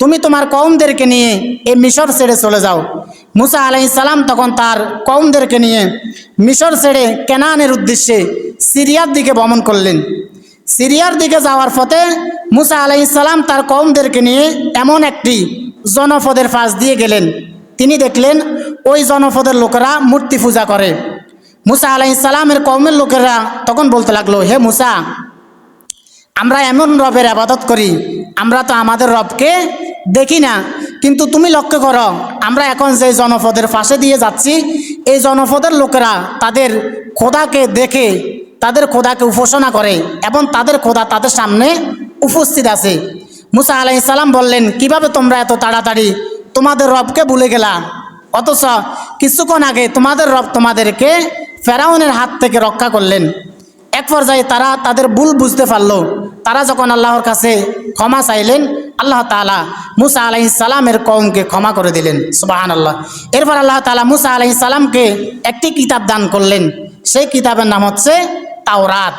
তুমি তোমার কৌমদেরকে নিয়ে এই মিশর ছেড়ে চলে যাও। মুসা আলাইসালাম তখন তার কৌমদেরকে নিয়ে মিশর ছেড়ে কেনানের উদ্দেশ্যে সিরিয়ার দিকে ভ্রমণ করলেন। সিরিয়ার দিকে যাওয়ার পথে মুসা আলাইসালাম তার কৌমদেরকে নিয়ে এমন একটি জনপদের পাশ দিয়ে গেলেন। তিনি দেখলেন ওই জনপদের লোকেরা মূর্তি পূজা করে। মুসা আলাইসালামের কৌমের লোকেরা তখন বলতে লাগল, হে মুসা, আমরা এমন রবের আবাদত করি, আমরা তো আমাদের রবকে দেখি না, কিন্তু তুমি লক্ষ্য করো, আমরা এখন যে জনপদের পাশে দিয়ে যাচ্ছি, এই জনপদের লোকেরা তাদের খোদাকে দেখে, তাদের খোদাকে উপাসনা করে এবং তাদের খোদা তাদের সামনে উপস্থিত আছে। মুসা আলাইসাল্লাম বললেন, কীভাবে তোমরা এত তাড়াতাড়ি তোমাদের রবকে ভুলে গেলা? অথচ কিছুক্ষণ আগে তোমাদের রব তোমাদেরকে ফেরাউনের হাত থেকে রক্ষা করলেন। এক পর্যায়ে তারা তাদের ভুল বুঝতে পারল। তারা যখন আল্লাহর কাছে ক্ষমা চাইলেন, আল্লাহ তালা মুসা আলাই সালামের কৌমকে ক্ষমা করে দিলেন সুবাহান আল্লাহ এরপর আল্লাহ তালা মুসা আলাই সালামকে একটি কিতাব দান করলেন। সেই কিতাবের নাম হচ্ছে তাওরাত।